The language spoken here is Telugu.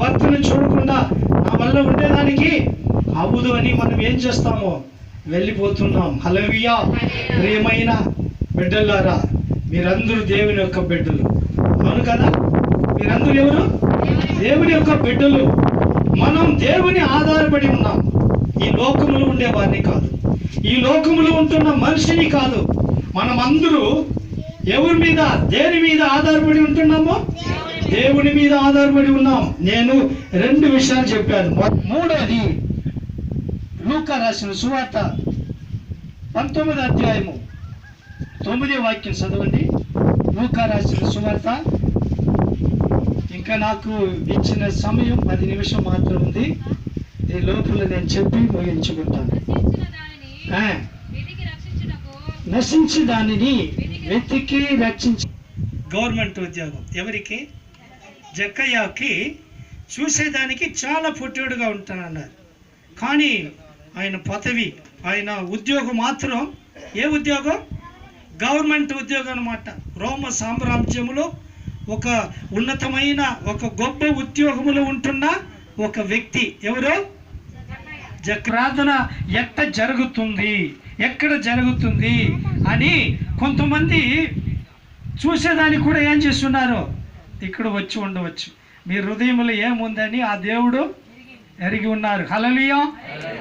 భర్తను చూడకుండా నా వల్ల ఉండేదానికి అవ్వదు అని మనం ఏం చేస్తామో? వెళ్ళిపోతున్నాం. హలవియా ప్రియమైన బిడ్డలారా మీరందరూ దేవుని యొక్క బిడ్డలు. అవును కదా? మీరందరూ ఎవరు? దేవుని యొక్క బిడ్డలు. మనం దేవుని ఆధారపడి ఉన్నాం. ఈ లోకములు ఉండే వారిని కాదు. ఈ లోకములో ఉంటున్న మనిషిని కాదు. మనం అందరూ ఎవరి మీద దేని మీద ఆధారపడి ఉంటున్నామో? దేవుని మీద ఆధారపడి ఉన్నాం. నేను రెండు విషయాలు చెప్పాను. మూడోది లూక రాసిన సువార్త పంతొమ్మిది అధ్యాయము తొమ్మిది వాక్యం చదవండి. లూక రాసిన సువార్త ఇంకా నాకు ఇచ్చిన సమయం పది నిమిషం మాత్రం ఉంది. ఈ లోపల నేను చెప్పి ముగించుకుంటాను. నశించి దానిని వెతికి రక్షించి గవర్నమెంట్ ఉద్యోగం. ఎవరికి? జక్కయ్యకి చూసేదానికి చాలా పొట్టేడుగా ఉంటానన్నారు. కానీ ఆయన పదవి ఆయన ఉద్యోగం మాత్రం ఏ ఉద్యోగం? గవర్నమెంట్ ఉద్యోగం అనమాట రోమ సామ్రాజ్యములో ఒక ఉన్నతమైన ఒక గొప్ప ఉద్యోగములో ఉంటున్న ఒక వ్యక్తి ఎవరు? ప్రార్థన ఎట్ట జరుగుతుంది? ఎక్కడ జరుగుతుంది? అని కొంతమంది చూసేదానికి కూడా ఏం చేస్తున్నారు? ఇక్కడ వచ్చి ఉండవచ్చు. మీ హృదయంలో ఏముందని ఆ దేవుడు ఎరిగి ఉన్నారు. హలలియా